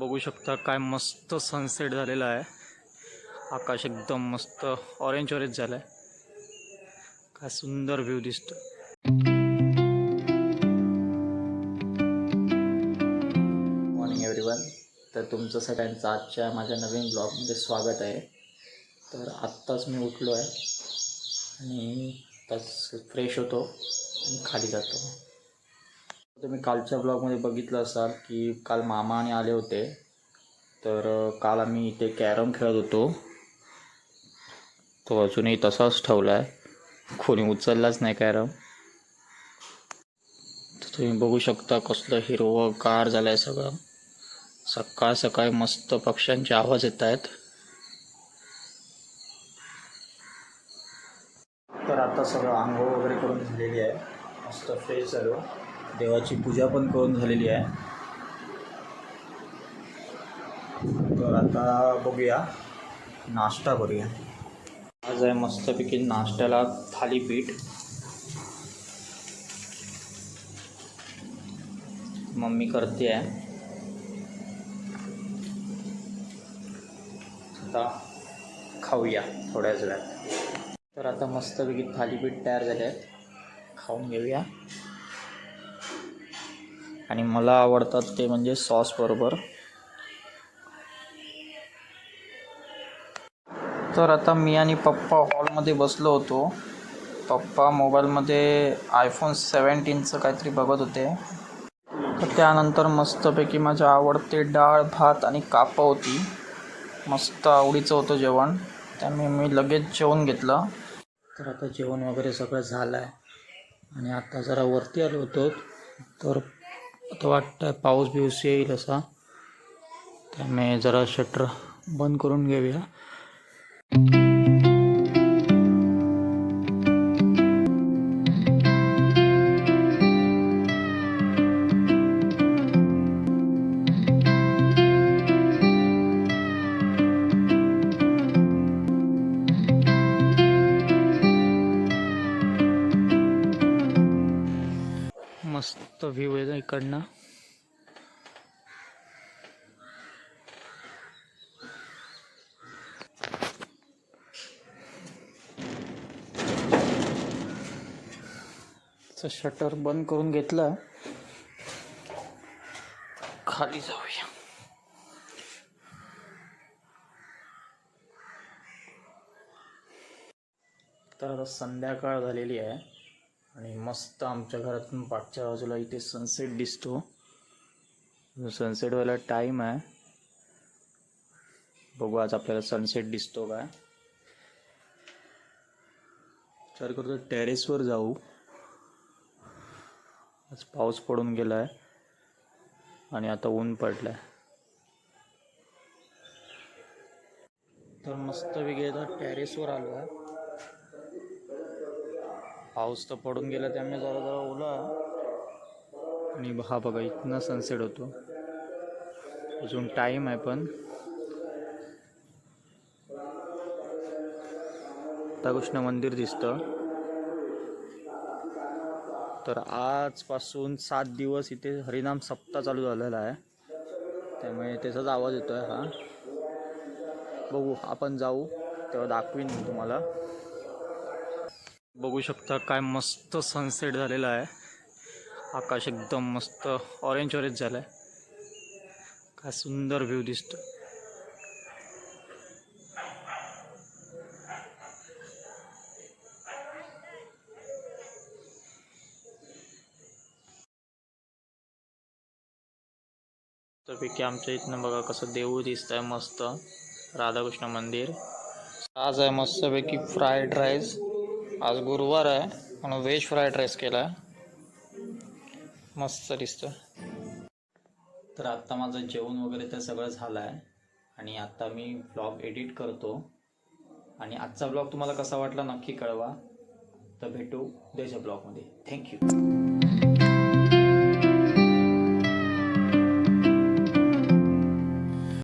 बघू शकता काय मस्त सनसेट झालेला आहे. आकाश एकदम मस्त ऑरेंज ऑरेंज झालं आहे काय सुंदर व्ह्यू दिसतो मॉर्निंग एव्हरीवन तर तुमचं सगळ्यांचं आजच्या माझ्या नवीन ब्लॉगमध्ये स्वागत आहे. तर आत्ताच मी उठलो आहे आणि आत्ताच फ्रेश होतो आणि खाली जातो. तुम्ही कालच्या ब्लॉगमध्ये बघितलं असाल की काल मामा आणि आले होते. तर काल आम्ही इथे कॅरम खेळत होतो. तो अजूनही तसाच ठेवला आहे कोणी उचललाच नाही कॅरम. तर तुम्ही बघू शकता कसलं हिरवं कार झालं आहे सगळं. सकाळ सकाळी मस्त पक्ष्यांचे आवाज येत आहेत. तर आता सगळं आंघोळ वगैरे करून झालेली आहे. मस्त फ्रेश झालो. देवाची पूजा पण करून झालेली आहे. तर आता बघूया नाश्ता करूया. आज आहे मस्तपैकी नाश्त्याला थालीपीठ. मम्मी करते आहे. आता खाऊया थोड्याच वेळात. तर आता मस्तपैकी थालीपीठ तयार झाले आहेत. खाऊन घेऊया. आणि मला आवडतात ते म्हणजे सॉस बरोबर. तर आता मी आणि पप्पा हॉलमध्ये बसलो होतो. पप्पा मोबाईलमध्ये आयफोन सेवन्टीनचं काहीतरी बघत होते. तर त्यानंतर मस्तपैकी माझ्या आवडते डाळ भात आणि कापं होती. मस्त आवडीचं होतं जेवण. त्यामुळे मी लगेच जेवण घेतलं. तर आता जेवण वगैरे सगळं झालं आहे आणि आता जरा वरती आलो होतो. तर आता वाटतं पाऊस बिऊस येईल असा. त्यामुळे जरा शटर बंद करून घेऊया. मस्त व्ह्यू आहे इकडनं. शटर बंद करून घेतलं. खाली जाऊया. तर आता संध्याकाळ झालेली आहे. आणि मस्त आमच्या घरातून पाठच्या बाजूला इथे सनसेट दिसतो. सनसेट व्हायला टाईम आहे. बघू आज आपल्याला सनसेट दिसतो काय. विचार करतो टेरेसवर जाऊ. आज पाऊस पडून गेलाय. आणि आता ऊन पडलाय. तर मस्त वेगळे आता टेरेसवर आलो आहे पाऊस तर पडून गेला त्यामुळे जरा जरा ओला. आणि हा बघा इथनं सनसेट होतो. अजून टाईम आहे पण. कृष्ण मंदिर दिसतं. तर आजपासून सात दिवस इथे हरिनाम सप्ताह चालू झालेला आहे. त्यामुळे त्याचाच आवाज येतो आहे हा. बघू आपण जाऊ तेव्हा दाखवीन मी तुम्हाला. बघू शकता काय मस्त सनसेट झालेला आहे. आकाश एकदम मस्त ऑरेंज ऑरेंज झालं आहे काय सुंदर व्ह्यू दिसतो पैकी आमच्या इथनं बघा कसं देऊळ दिसत आहे मस्त. राधाकृष्ण मंदिर. आज आहे मस्तपैकी फ्राईड राईस आज गुरुवार आहे म्हणून व्हेज फ्राईड राईस केला आहे मस्त दिसतं. तर आत्ता माझं जेवण वगैरे ते सगळं झालं आहे आणि आत्ता मी ब्लॉग एडिट करतो. आणि आजचा ब्लॉग तुम्हाला कसा वाटला नक्की कळवा. तर भेटू उद्याच्या ब्लॉगमध्ये थँक्यू